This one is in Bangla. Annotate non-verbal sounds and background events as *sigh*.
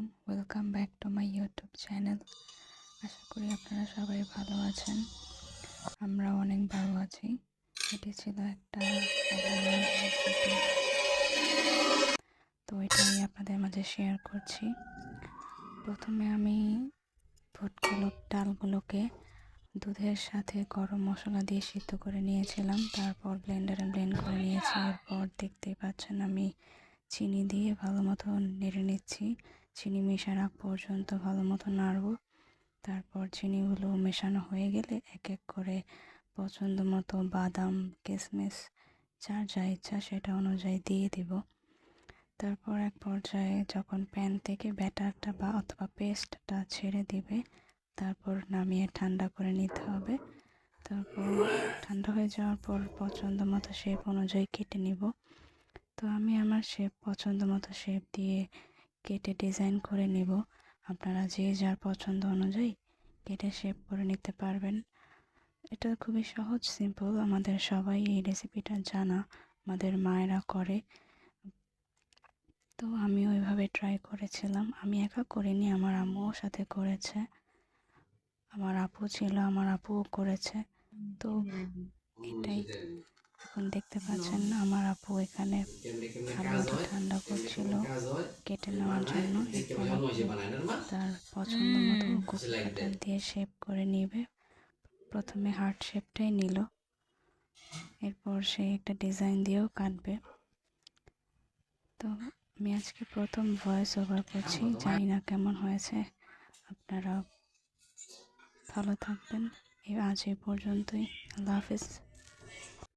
আলাইকুম welcome back to my YouTube channel আশা করি আপনারা সবাই ভালো আছেন। আমরা অনেক ভালো আছি। এটি ছিল একটা *laughs* তো এটা আমি আপনাদের মাঝে শেয়ার করছি। প্রথমে আমি ভুটগুলো ডালগুলোকে দুধের সাথে গরম মশলা দিয়ে সিদ্ধ করে নিয়েছিলাম। তারপর ব্লেন্ডারে ব্লেন্ড করে নিয়েছি। এরপর দেখতেই পাচ্ছেন আমি চিনি দিয়ে ভালো মতো নেড়ে নিচ্ছি। চিনি মেশার আগ পর্যন্ত ভালো মতো নাড়ব। তারপর চিনিগুলো মেশানো হয়ে গেলে এক এক করে পছন্দ মতো বাদাম কিশমিশ যার যা ইচ্ছা সেটা অনুযায়ী দিয়ে দিব। তারপর এক পর্যায়ে যখন প্যান থেকে ব্যাটারটা বা অথবা পেস্টটা ছেড়ে দিবে, তারপর নামিয়ে ঠান্ডা করে নিতে হবে। তারপর ঠান্ডা হয়ে যাওয়ার পর পছন্দ মতো শেপ অনুযায়ী কেটে নিব। তো আমি আমার শেপ পছন্দ মতো শেপ দিয়ে কেটে ডিজাইন করে নেব। আপনারা যে যার পছন্দ অনুযায়ী কেটে শেপ করে নিতে পারবেন। এটা খুবই সহজ সিম্পল আমাদের সবাই এই রেসিপিটা জানা আমাদের মায়েরা করে। তো আমি ওইভাবে ট্রাই করেছিলাম। আমি একা করিনি আমার আম্মুও সাথে করেছে। আমার আপু ছিল আমার আপুও করেছে। তো এটাই। এখন দেখতে পাচ্ছেন আমার আপু এখানে ভালো ঠান্ডা করছিল, কেটে নেওয়ার জন্য। তার পছন্দ মতো কুকি কাটার দিয়ে শেপ করে নেবে। প্রথমে হার্ট শেপটাই নিল। এরপর সে একটা ডিজাইন দিয়েও কাটবে। তো আমি আজকে প্রথম ভয়েস ওভার করছি। জানি না কেমন হয়েছে। আপনারা ভালো থাকবেন। আজ এই পর্যন্তই। আল্লাহ হাফিজ।